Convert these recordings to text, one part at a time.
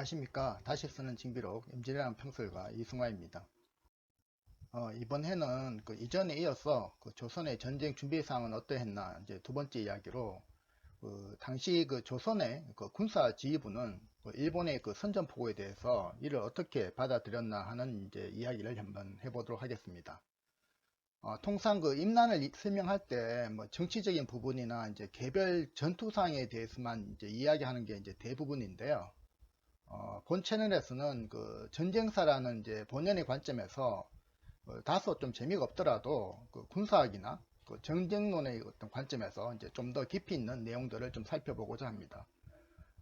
안녕하십니까 다시 쓰는 징비록 임진왜란 평설가 이승화입니다 어, 이번 해는 그 이전에 이어서 그 조선의 전쟁 준비 사항은 어떠했나 이제 두 번째 이야기로 그 당시 그 조선의 그 군사 지휘부는 그 일본의 그 선전포고에 대해서 이를 어떻게 받아들였나 하는 이제 이야기를 한번 해보도록 하겠습니다. 어, 통상 그 임난을 이- 설명할 때 뭐 정치적인 부분이나 이제 개별 전투 사항에 대해서만 이제 이야기하는 게 이제 대부분인데요. 어, 본 채널에서는 그 전쟁사라는 이제 본연의 관점에서 어, 다소 좀 재미가 없더라도 그 군사학이나 그 전쟁론의 어떤 관점에서 이제 좀 더 깊이 있는 내용들을 좀 살펴보고자 합니다.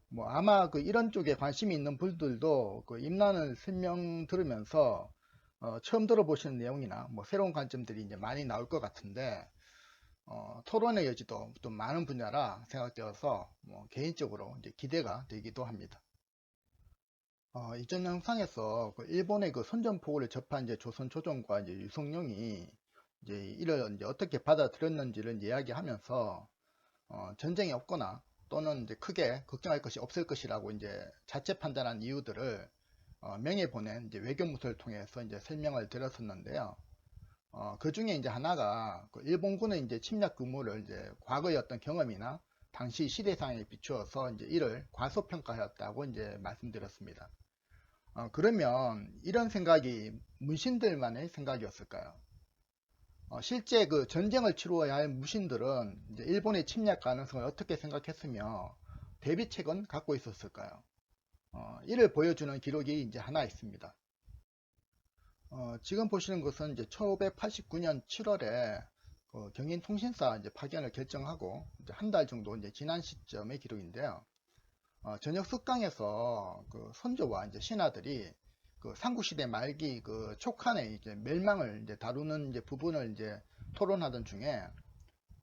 뭐 아마 그 이런 쪽에 관심이 있는 분들도 그 임난을 설명 들으면서 어, 처음 들어보시는 내용이나 뭐 새로운 관점들이 이제 많이 나올 것 같은데 어, 토론의 여지도 좀 많은 분야라 생각되어서 뭐 개인적으로 이제 기대가 되기도 합니다. 어, 이전 영상에서 그 일본의 그 선전포고를 접한 이제 조선 조정과 이제 유성룡이 이제 이를 이제 어떻게 받아들였는지를 이야기하면서 어, 전쟁이 없거나 또는 이제 크게 걱정할 것이 없을 것이라고 이제 자체 판단한 이유들을 어, 명예 보낸 이제 외교무서를 통해서 이제 설명을 드렸었는데요. 어, 그 중에 이제 하나가 그 일본군의 이제 침략 근무를 이제 과거의 어떤 경험이나 당시 시대상에 비추어서 이제 이를 과소평가하였다고 이제 말씀드렸습니다. 어, 그러면 이런 생각이 문신들만의 생각이었을까요? 어, 실제 그 전쟁을 치루어야 할 무신들은 일본의 침략 가능성을 어떻게 생각했으며 대비책은 갖고 있었을까요? 어, 이를 보여주는 기록이 이제 하나 있습니다. 어, 지금 보시는 것은 이제 1589년 7월에 그 경인통신사 이제 파견을 결정하고 한 달 정도 이제 지난 시점의 기록인데요. 어, 저녁 숙강에서 그 선조와 이제 신하들이 그 삼국시대 말기 그 촉한의 이제 멸망을 이제 다루는 이제 부분을 이제 토론하던 중에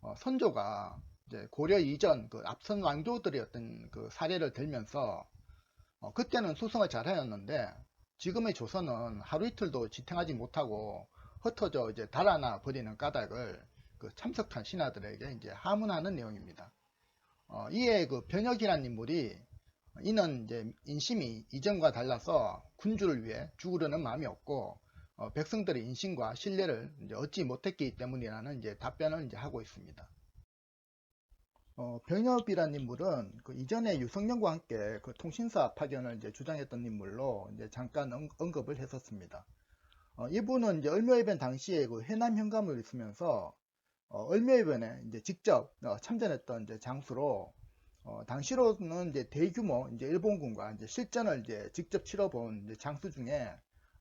어, 선조가 이제 고려 이전 그 앞선 왕조들의 어떤 그 사례를 들면서 어, 그때는 수성을 잘하였는데 지금의 조선은 하루 이틀도 지탱하지 못하고 흩어져 이제 달아나 버리는 까닭을 그 참석한 신하들에게 이제 하문하는 내용입니다. 어, 이에 그 변혁이라는 인물이 이는 이제 인심이 이전과 달라서 군주를 위해 죽으려는 마음이 없고 어, 백성들의 인심과 신뢰를 얻지 못했기 때문이라는 이제 답변을 이제 하고 있습니다. 어, 병엽이라는 인물은 그 이전에 유성룡과 함께 그 통신사 파견을 이제 주장했던 인물로 이제 잠깐 언, 언급을 했었습니다. 어, 이분은 이제 을묘해변 당시에 그 해남 현감을 있으면서 어, 을묘해변에 이제 직접 어, 참전했던 이제 장수로 어, 당시로는 이제 대규모 이제 일본군과 이제 실전을 이제 직접 치러본 이제 장수 중에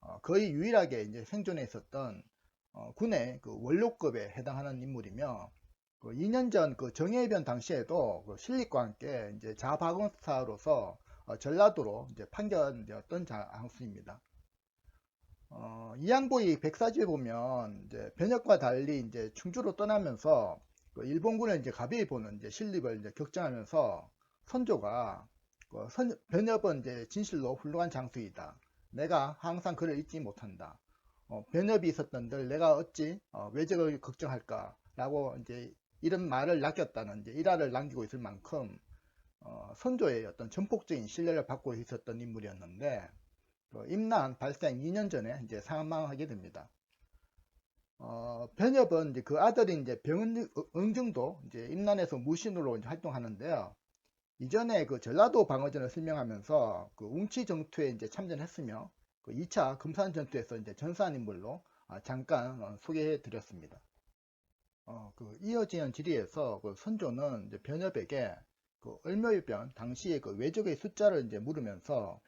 어, 거의 유일하게 이제 생존해 있었던 어, 군의 그 원로급에 해당하는 인물이며 그 2년 전 그 정해변 당시에도 그 실립과 함께 이제 자박원사로서 어, 전라도로 이제 판결되었던 장수입니다. 어, 이양보이 백사지에 보면 이제 변혁과 달리 이제 충주로 떠나면서 그 일본군을 이제 가벼이 보는 이제 실립을 이제 격정하면서 선조가 그 선, 변협은 이제 진실로 훌륭한 장수이다. 내가 항상 그를 잊지 못한다. 어, 변협이 있었던들 내가 어찌 어, 외적을 걱정할까라고 이제 이런 말을 남겼다는 이제 일화를 남기고 있을 만큼 어, 선조의 어떤 전폭적인 신뢰를 받고 있었던 인물이었는데 그 임난 발생 2년 전에 이제 사망하게 됩니다. 어, 변협은 이제 그 아들인 이제 병응증도 이제 임난에서 무신으로 이제 활동하는데요. 이전에 그 전라도 방어전을 설명하면서 그 웅치 전투에 이제 참전했으며 그 2차 금산 전투에서 이제 전사한 인물로 아, 잠깐 어, 소개해 드렸습니다. 어, 그 이어지는 지리에서 그 선조는 이제 변협에게 그 을묘일변 당시의 그 외적의 숫자를 이제 물으면서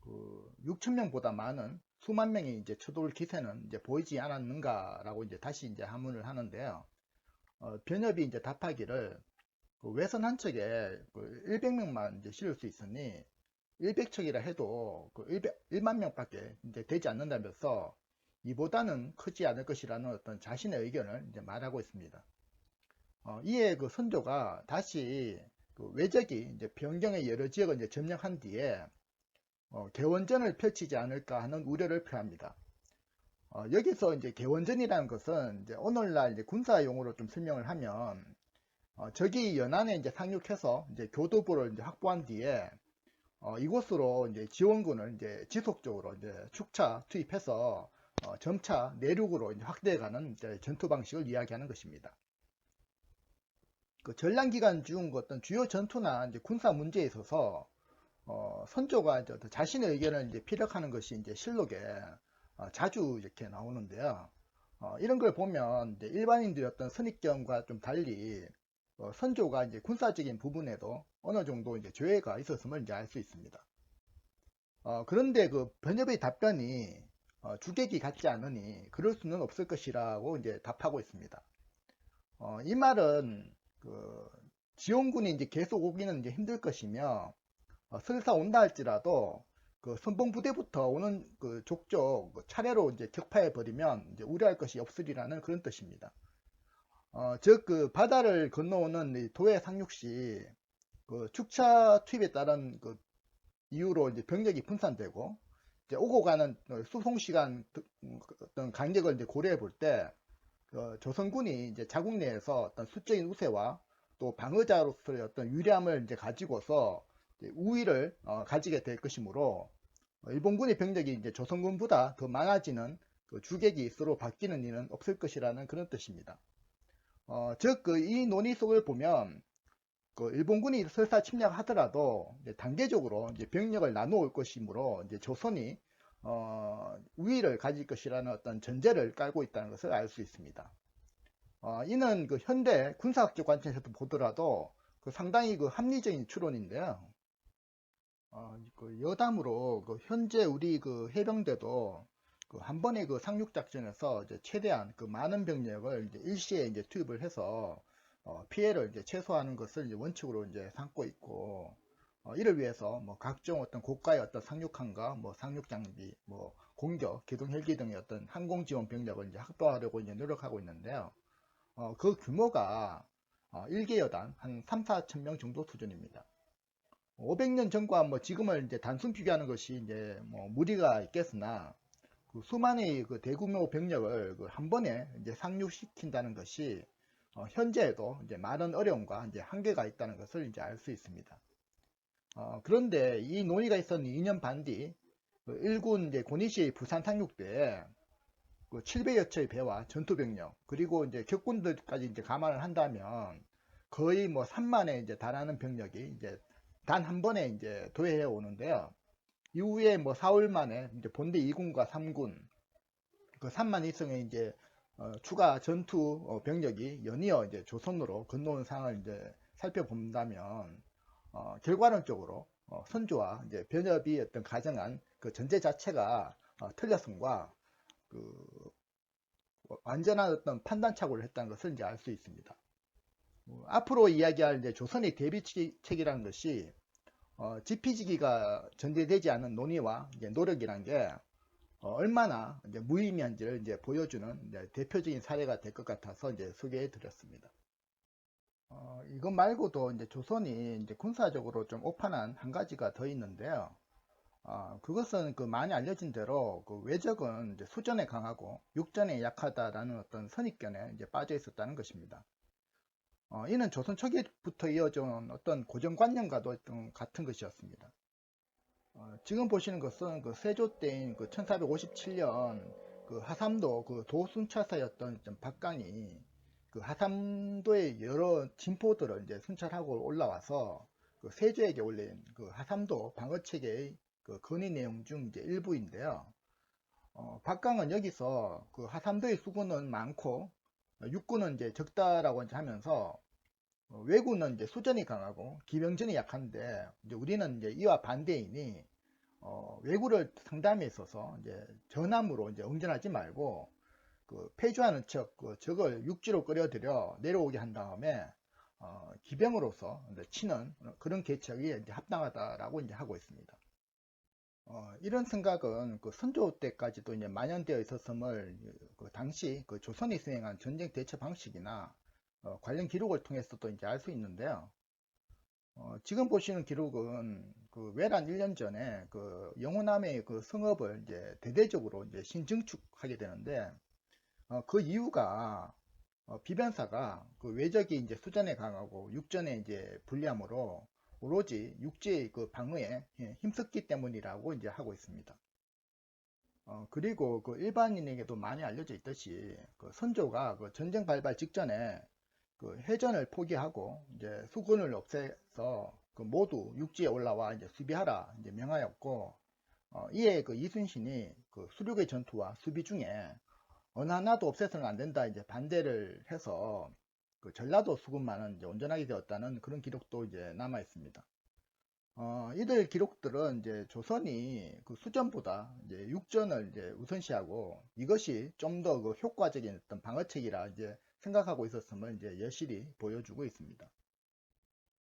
그 6천 명보다 많은 수만 명이 이제 쳐돌 기세는 이제 보이지 않았는가라고 이제 다시 이제 하문을 하는데요. 어, 변협이 이제 답하기를 그 외선 한 척에 그 100명만 이제 실을 수 있으니 100척이라 해도 그 100, 1만 명밖에 이제 되지 않는다면서 이보다는 크지 않을 것이라는 어떤 자신의 의견을 이제 말하고 있습니다. 어, 이에 그 선조가 다시 그 외적이 이제 변경의 여러 지역을 이제 점령한 뒤에 어, 개원전을 펼치지 않을까 하는 우려를 표합니다. 어, 여기서 이제 개원전이라는 것은 이제 오늘날 이제 군사 용어로 좀 설명을 하면 어, 적이 연안에 이제 상륙해서 이제 교도부를 이제 확보한 뒤에 어, 이곳으로 이제 지원군을 이제 지속적으로 이제 축차 투입해서 어, 점차 내륙으로 이제 확대해가는 이제 전투 방식을 이야기하는 것입니다. 그 전량 기간 중 어떤 주요 전투나 이제 군사 문제에 있어서 어, 선조가 이제 자신의 의견을 이제 피력하는 것이 이제 실록에 어, 자주 이렇게 나오는데요. 어, 이런 걸 보면 이제 일반인들의 어떤 선입견과 좀 달리 어, 선조가 이제 군사적인 부분에도 어느 정도 이제 조예가 있었음을 이제 알 수 있습니다. 어, 그런데 그 변협의 답변이 어, 주객이 같지 않으니 그럴 수는 없을 것이라고 이제 답하고 있습니다. 어, 이 말은 그 지원군이 이제 계속 오기는 이제 힘들 것이며 어, 설사 온다 할지라도 그 선봉 부대부터 오는 그 족족 그 차례로 이제 격파해 버리면 이제 우려할 것이 없으리라는 그런 뜻입니다. 어, 즉 그 바다를 건너오는 이 도해 상륙 시 그 축차 투입에 따른 그 이유로 이제 병력이 분산되고 이제 오고 가는 수송 시간 음, 어떤 간격을 이제 고려해 볼때 그 조선군이 이제 자국 내에서 어떤 수적인 우세와 또 방어자로서의 어떤 유리함을 이제 가지고서 우위를 어, 가지게 될 것이므로 어, 일본군의 병력이 이제 조선군보다 더 많아지는 그 주객이 서로 바뀌는 일은 없을 것이라는 그런 뜻입니다. 어, 즉, 그 이 논의 속을 보면 그 일본군이 설사 침략하더라도 단계적으로 이제 병력을 나누어 것이므로 이제 조선이 어, 우위를 가질 것이라는 어떤 전제를 깔고 있다는 것을 알 수 있습니다. 어, 이는 그 현대 군사학적 관점에서 보더라도 그 상당히 그 합리적인 추론인데요. 어, 그 여담으로 그 현재 우리 그 해병대도 그 한 번의 그 상륙 작전에서 이제 최대한 그 많은 병력을 이제 일시에 이제 투입을 해서 어, 피해를 이제 최소화하는 것을 이제 원칙으로 이제 삼고 있고 어, 이를 위해서 뭐 각종 어떤 고가의 어떤 상륙함과 뭐 상륙 장비, 뭐 공격, 기동 헬기 등의 어떤 항공 지원 병력을 이제 확보하려고 이제 노력하고 있는데요. 어, 그 규모가 어, 1개 여단 한 3, 4천 명 정도 수준입니다. 500년 전과 뭐 지금을 이제 단순 비교하는 것이 이제 뭐 무리가 있겠으나 그 수많은 그 대규모 병력을 그 한 번에 이제 상륙시킨다는 것이 어, 현재에도 이제 많은 어려움과 이제 한계가 있다는 것을 이제 알 수 있습니다. 어, 그런데 이 논의가 있었는 2년 반 뒤, 그 일군 이제 고니시 부산 상륙대에 그 700여 척의 배와 전투병력, 그리고 이제 격군들까지 이제 감안을 한다면 거의 뭐 3만에 이제 달하는 병력이 이제 단 한 번에 이제 도해해 오는데요. 이후에 뭐 4월 만에 이제 본대 2군과 3군, 그 3만 이상의 이제 어, 추가 전투 어, 병력이 연이어 이제 조선으로 건너온 상황을 이제 살펴본다면 어, 결과론적으로 어, 선조와 이제 변협이 어떤 가정한 그 전제 자체가 어, 틀렸음과 그 완전한 어떤 판단 착오를 했다는 것을 이제 알 수 있습니다. 어, 앞으로 이야기할 이제 조선의 대비책이라는 것이 어, 지피지기가 전제되지 않은 논의와 노력이란 게 어, 얼마나 이제 무의미한지를 이제 보여주는 이제 대표적인 사례가 될 것 같아서 이제 소개해 드렸습니다. 어, 이것 말고도 이제 조선이 이제 군사적으로 좀 오판한 한 가지가 더 있는데요. 어, 그것은 그 많이 알려진 대로 그 외적은 이제 수전에 강하고 육전에 약하다라는 어떤 선입견에 이제 빠져 있었다는 것입니다. 어, 이는 조선 초기부터 이어져 온 어떤 고정관념과도 좀 같은 것이었습니다. 어, 지금 보시는 것은 그 세조 때인 그 1457년 그 하삼도 그 도순차사였던 박강이 그 하삼도의 여러 진포들을 이제 순찰하고 올라와서 그 세조에게 올린 그 하삼도 방어 체계의 그 건의 내용 중 이제 일부인데요. 어, 박강은 여기서 그 하삼도의 수군은 많고 육군은 이제 적다라고 이제 하면서 어, 외군은 이제 수전이 강하고 기병전이 약한데 이제 우리는 이제 이와 반대이니 어, 외구를 상담에 있어서 이제 전함으로 이제 응전하지 말고 그 폐주하는 척, 그 적을 육지로 끌어들여 내려오게 한 다음에 어, 기병으로서 치는 그런 개척이 합당하다라고 이제 하고 있습니다. 어, 이런 생각은 그 선조 때까지도 이제 만연되어 있었음을 그 당시 그 조선이 수행한 전쟁 대처 방식이나 어, 관련 기록을 통해서도 이제 알 수 있는데요. 어, 지금 보시는 기록은 그 외란 1년 전에 그 영호남의 그 성읍을 이제 대대적으로 이제 신증축하게 되는데 어, 그 이유가 어, 비변사가 그 외적이 이제 수전에 강하고 육전에 이제 불리함으로 오로지 육지의 그 방어에 예, 힘썼기 때문이라고 이제 하고 있습니다. 어, 그리고 그 일반인에게도 많이 알려져 있듯이 그 선조가 그 전쟁 발발 직전에 그 해전을 포기하고 이제 수군을 없애서 그 모두 육지에 올라와 이제 수비하라 이제 명하였고 어, 이에 그 이순신이 그 수륙의 전투와 수비 중에 어느 하나도 없애서는 안 된다 이제 반대를 해서 그 전라도 수군만은 이제 온전하게 되었다는 그런 기록도 이제 남아 있습니다. 어, 이들 기록들은 이제 조선이 그 수전보다 이제 육전을 이제 우선시하고 이것이 좀 더 그 효과적인 어떤 방어책이라 이제 생각하고 있었음을 이제 여실히 보여주고 있습니다.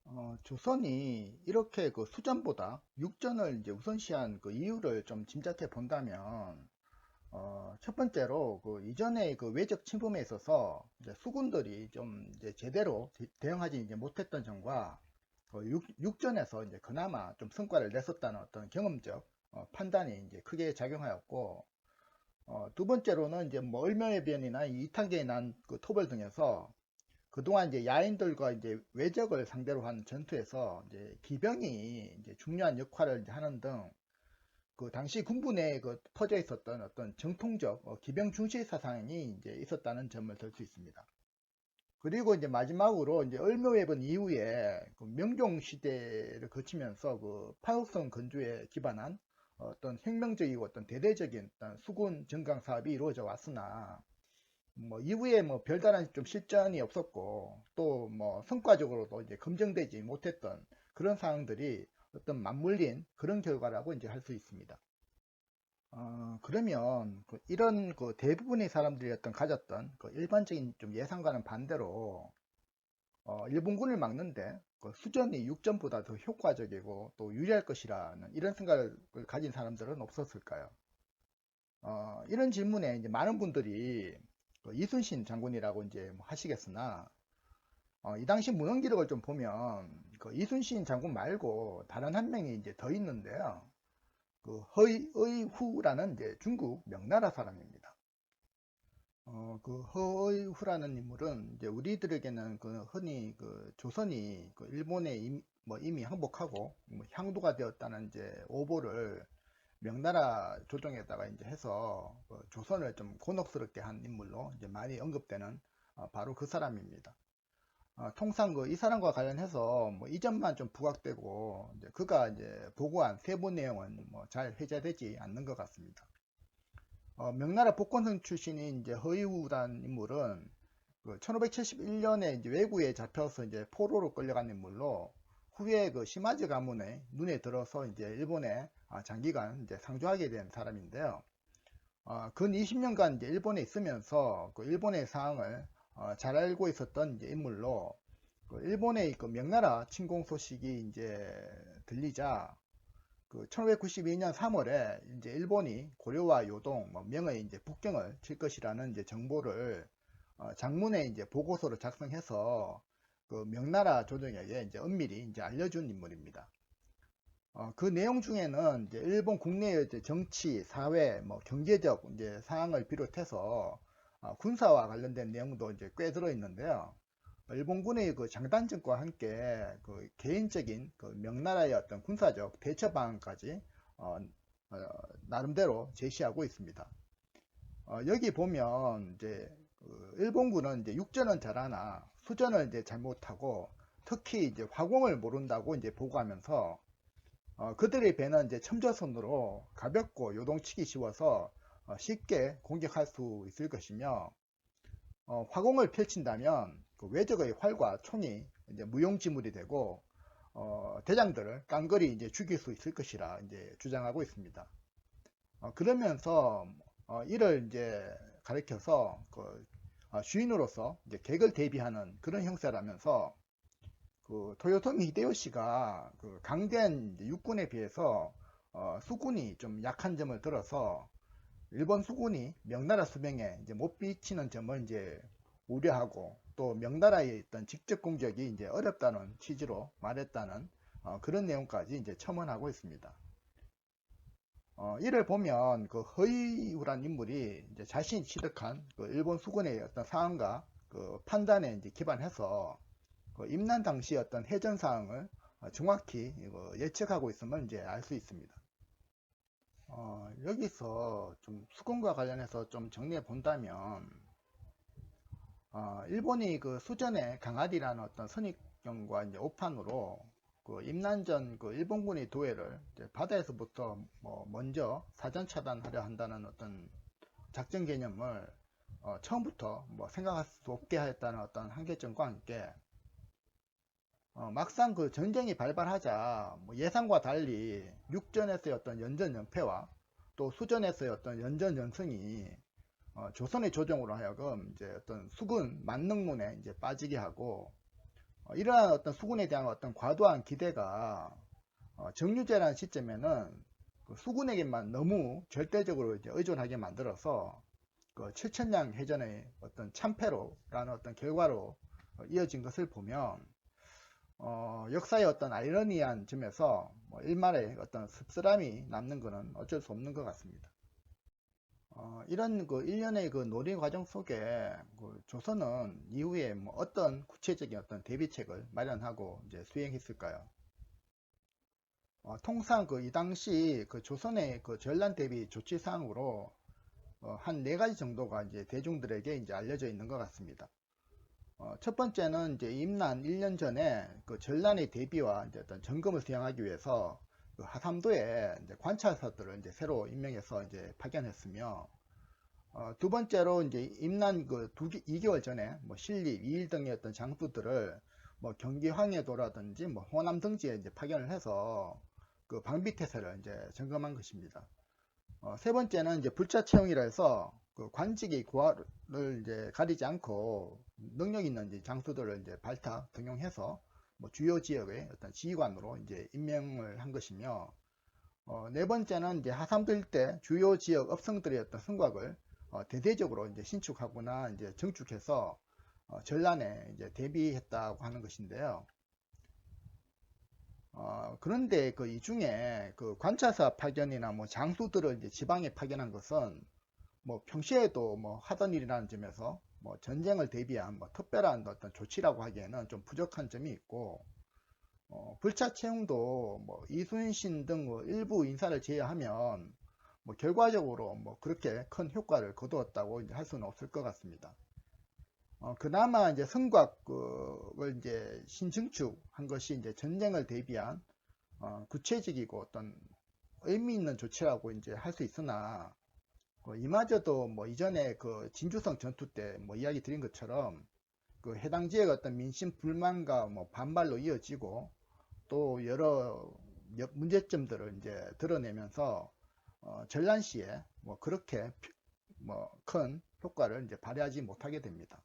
어, 조선이 이렇게 그 수전보다 육전을 이제 우선시한 그 이유를 좀 짐작해 본다면 어, 첫 번째로 그 이전에 그 외적 침범에 있어서 수군들이 좀 제대로 대, 응하지 이제 못했던 점과 그 육, 전에서 이제 그나마 좀 성과를 냈었다는 어떤 경험적 어, 판단이 이제 크게 작용하였고 어, 두 번째로는 이제 뭐 을명해변이나 이탄계에 난그 토벌 등에서 그동안 이제 야인들과 이제 외적을 상대로 한 전투에서 이제 기병이 이제 중요한 역할을 하는 등 그 당시 군부 내에 그 퍼져 있었던 어떤 정통적 어, 기병 중시 사상이 이제 있었다는 점을 들 수 있습니다. 그리고 이제 마지막으로 이제 을묘해번 이후에 그 명종 시대를 거치면서 그 파국성 건조에 기반한 어떤 혁명적이고 어떤 대대적인 어떤 수군 증강 사업이 이루어져 왔으나 뭐 이후에 뭐 별다른 좀 실전이 없었고 또 뭐 성과적으로도 이제 검증되지 못했던 그런 상황들이 어떤 맞물린 그런 결과라고 이제 할 수 있습니다. 어, 그러면 그 이런 그 대부분의 사람들이 어떤 가졌던 그 일반적인 좀 예상과는 반대로 어, 일본군을 막는데 그 수전이 육전보다 더 효과적이고 또 유리할 것이라는 이런 생각을 가진 사람들은 없었을까요? 어, 이런 질문에 이제 많은 분들이 그 이순신 장군이라고 이제 뭐 하시겠으나 어, 이 당시 문헌 기록을 좀 보면 그 이순신 장군 말고 다른 한 명이 이제 더 있는데요. 그 허의후라는 이제 중국 명나라 사람입니다. 어, 그 허의후라는 인물은 이제 우리들에게는 그 흔히 그 조선이 그 일본에 이미, 뭐 이미 항복하고 뭐 향도가 되었다는 이제 오보를 명나라 조정에다가 이제 해서 그 조선을 좀 곤혹스럽게 한 인물로 이제 많이 언급되는 어, 바로 그 사람입니다. 어, 통상 그 이 사람과 관련해서 뭐 이전만 좀 부각되고 이제 그가 이제 보고한 세부 내용은 뭐 잘 회자되지 않는 것 같습니다. 어, 명나라 복권성 출신인 이제 허이우란 인물은 그 1571년에 이제 외구에 잡혀서 이제 포로로 끌려간 인물로 후에 그 시마즈 가문의 눈에 들어서 이제 일본에 아, 장기간 이제 상주하게 된 사람인데요. 어, 근 20년간 이제 일본에 있으면서 그 일본의 상황을 어, 잘 알고 있었던 인물로 그 일본의 그 명나라 침공 소식이 이제 들리자 그 1592년 3월에 이제 일본이 고려와 요동, 뭐 명의 이제 북경을 칠 것이라는 이제 정보를 어, 장문에 이제 보고서로 작성해서 그 명나라 조정에게 이제 엄밀히 이제 알려준 인물입니다. 어, 그 내용 중에는 이제 일본 국내의 정치, 사회, 뭐 경제적 이제 상황을 비롯해서 어, 군사와 관련된 내용도 이제 꽤 들어 있는데요. 일본군의 그 장단점과 함께 그 개인적인 그 명나라의 어떤 군사적 대처 방안까지 어, 어, 나름대로 제시하고 있습니다. 어, 여기 보면 이제 그 일본군은 이제 육전은 잘하나 수전을 이제 잘못하고 특히 이제 화공을 모른다고 이제 보고하면서 어, 그들의 배는 이제 첨저선으로 가볍고 요동치기 쉬워서 어, 쉽게 공격할 수 있을 것이며 어, 화공을 펼친다면 그 외적의 활과 총이 이제 무용지물이 되고 어, 대장들을 깡거리 이제 죽일 수 있을 것이라 이제 주장하고 있습니다. 어, 그러면서 어, 이를 이제 가리켜서 그 어, 주인으로서 이제 객을 대비하는 그런 형세라면서 그 토요토미 히데요시가 그 강된 육군에 비해서 어, 수군이 좀 약한 점을 들어서 일본 수군이 명나라 수병에 이제 못 비치는 점을 이제 우려하고 또 명나라에 있던 직접 공격이 이제 어렵다는 취지로 말했다는 어, 그런 내용까지 이제 첨언하고 있습니다. 어, 이를 보면 그 허이우란 인물이 이제 자신이 취득한 그 일본 수군의 어떤 상황과 그 판단에 이제 기반해서 그 임난 당시 어떤 해전 상황을 어, 정확히 이거 예측하고 있음을 이제 알 수 있습니다. 어, 여기서 좀 수군과 관련해서 좀 정리해 본다면 어, 일본이 그 수전에 강아디라는 어떤 선입견과 이제 오판으로 그 임난전 그 일본군의 도해를 바다에서부터 뭐 먼저 사전 차단하려 한다는 어떤 작전 개념을 어, 처음부터 뭐 생각할 수 없게 하였다는 어떤 한계점과 함께 어, 막상 그 전쟁이 발발하자 뭐 예상과 달리 육전에서의 어떤 연전 연패와 또 수전에서의 어떤 연전 연승이 어, 조선의 조정으로 하여금 이제 어떤 수군 만능론에 이제 빠지게 하고 어, 이러한 어떤 수군에 대한 어떤 과도한 기대가 어, 정유제라는 시점에는 그 수군에게만 너무 절대적으로 이제 의존하게 만들어서 그 7천량 해전의 어떤 참패로라는 어떤 결과로 어, 이어진 것을 보면 어, 역사의 어떤 아이러니한 점에서 뭐 일말의 어떤 씁쓸함이 남는 것은 어쩔 수 없는 것 같습니다. 어, 이런 그 일련의 그 논의 과정 속에 그 조선은 이후에 뭐 어떤 구체적인 어떤 대비책을 마련하고 이제 수행했을까요? 어, 통상 그 이 당시 그 조선의 그 전란 대비 조치 사항으로 어, 한네 가지 정도가 이제 대중들에게 이제 알려져 있는 것 같습니다. 어, 첫 번째는 이제 임난 1년 전에 그 전란의 대비와 이제 어떤 점검을 수행하기 위해서 그 하삼도에 이제 관찰사들을 이제 새로 임명해서 이제 파견했으며 어, 두 번째로 이제 임난 그 두, 2개월 전에 뭐 신립, 이일 등의 어떤 장수들을 뭐 경기 황해도라든지 뭐 호남 등지에 이제 파견을 해서 그 방비 태세를 이제 점검한 것입니다. 어, 세 번째는 이제 불차 채용이라 해서 그 관직의 고하를 이제 가리지 않고 능력 있는 이제 장수들을 이제 발탁 등용해서 뭐 주요 지역의 어떤 지휘관으로 이제 임명을 한 것이며 어, 네 번째는 이제 하삼도 일대 주요 지역 업성들의 어떤 성곽을 어, 대대적으로 이제 신축하거나 이제 정축해서 어, 전란에 이제 대비했다고 하는 것인데요. 어, 그런데 그 이 중에 그 관찰사 파견이나 뭐 장수들을 이제 지방에 파견한 것은 뭐 평시에도 뭐 하던 일이라는 점에서 뭐 전쟁을 대비한 뭐 특별한 어떤 조치라고 하기에는 좀 부족한 점이 있고 어, 불차 채용도 뭐 이순신 등 뭐 일부 인사를 제외하면 뭐 결과적으로 뭐 그렇게 큰 효과를 거두었다고 이제 할 수는 없을 것 같습니다. 어, 그나마 이제 성곽을 이제 신증축한 것이 이제 전쟁을 대비한 어, 구체적이고 어떤 의미 있는 조치라고 이제 할 수 있으나 어, 이마저도 뭐 이전에 그 진주성 전투 때 뭐 이야기 드린 것처럼 그 해당 지역 어떤 민심 불만과 뭐 반발로 이어지고 또 여러 문제점들을 이제 드러내면서 어, 전란 시에 뭐 그렇게 뭐 큰 효과를 이제 발휘하지 못하게 됩니다.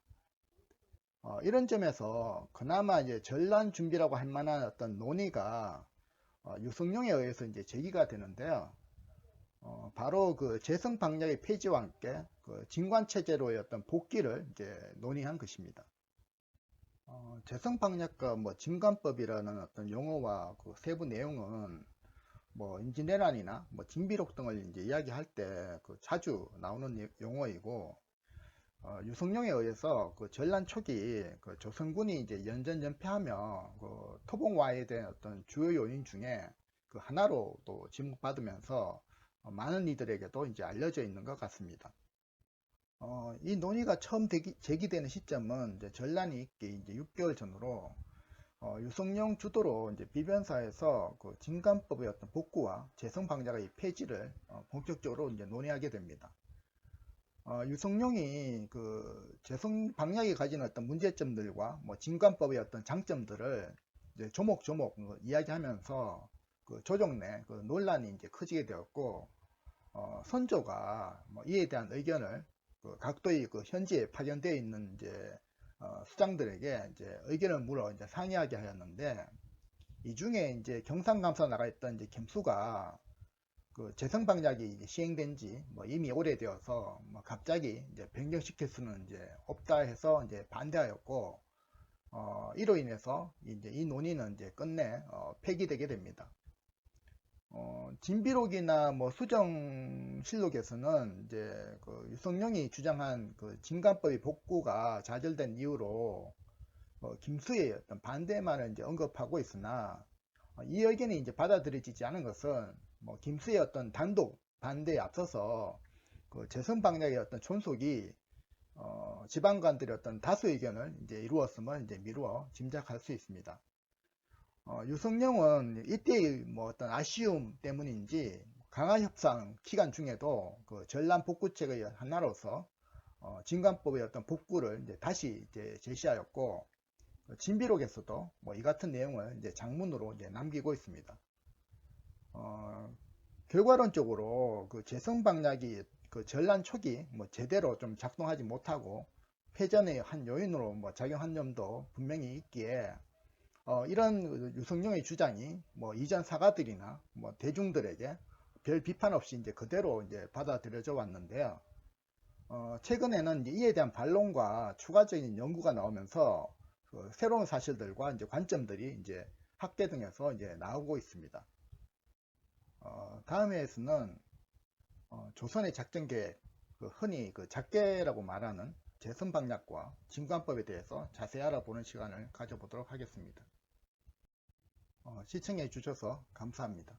어, 이런 점에서 그나마 이제 전란 준비라고 할 만한 어떤 논의가 어, 유성룡에 의해서 이제 제기가 되는데요. 어, 바로 그 재성 방략의 폐지와 함께 그 진관 체제로의 어떤 복귀를 이제 논의한 것입니다. 어, 재성 방략과 뭐 진관법이라는 어떤 용어와 그 세부 내용은 뭐 인지내란이나 뭐 징비록 등을 이제 이야기할 때 그 자주 나오는 용어이고 어, 유성룡에 의해서 그 전란 초기 그 조선군이 이제 연전 연패하며 그 토봉화에 대한 어떤 주요 요인 중에 그 하나로 또 지목받으면서 어, 많은 이들에게도 이제 알려져 있는 것 같습니다. 어, 이 논의가 처음 대기, 제기되는 시점은 전란이 있기 이제 6개월 전으로 어, 유성룡 주도로 이제 비변사에서 그 진간법의 어떤 복구와 재성 방자의 폐지를 어, 본격적으로 이제 논의하게 됩니다. 어, 유성룡이 그 재성 방략이 가진 어떤 문제점들과 뭐 진관법의 어떤 장점들을 조목조목 뭐 이야기하면서 그 조정 내 그 논란이 이제 커지게 되었고 어, 선조가 뭐 이에 대한 의견을 그 각도의 그 현지에 파견되어 있는 이제 어, 수장들에게 이제 의견을 물어 이제 상의하게 하였는데 이 중에 이제 경상감사 나가 있던 이제 김수가 그 재성방약이 시행된 지 뭐 이미 오래되어서 뭐 갑자기 이제 변경시킬 수는 이제 없다 해서 이제 반대하였고 어, 이로 인해서 이제 이 논의는 이제 끝내 어, 폐기되게 됩니다. 어, 진비록이나 뭐 수정실록에서는 이제 그 유성룡이 주장한 그 진간법의 복구가 좌절된 이유로 뭐 김수의 어떤 반대만을 이제 언급하고 있으나 어, 이 의견이 이제 받아들여지지 않은 것은 뭐 김수의 어떤 단독 반대에 앞서서 그 재선 방략의 어떤 촌속이 어, 지방관들의 어떤 다수 의견을 이제 이루었음을 이제 미루어 짐작할 수 있습니다. 어, 유성룡은 이때의 뭐 어떤 아쉬움 때문인지 강화 협상 기간 중에도 그 전남 복구책의 하나로서 어, 진관법의 어떤 복구를 이제 다시 이제 제시하였고 그 진비록에서도 뭐 이 같은 내용을 이제 장문으로 이제 남기고 있습니다. 어, 결과론적으로 그 재성 방략이 그 전란 초기 뭐 제대로 좀 작동하지 못하고 패전의 한 요인으로 뭐 작용한 점도 분명히 있기에 어, 이런 유성룡의 주장이 뭐 이전 사가들이나 뭐 대중들에게 별 비판 없이 이제 그대로 이제 받아들여져 왔는데요. 어, 최근에는 이에 대한 반론과 추가적인 연구가 나오면서 그 새로운 사실들과 이제 관점들이 이제 학계 등에서 이제 나오고 있습니다. 어, 다음 회에서는 어, 조선의 작전 계획, 그 흔히 그 작계라고 말하는 재선 방략과 진관법에 대해서 자세히 알아보는 시간을 가져보도록 하겠습니다. 어, 시청해 주셔서 감사합니다.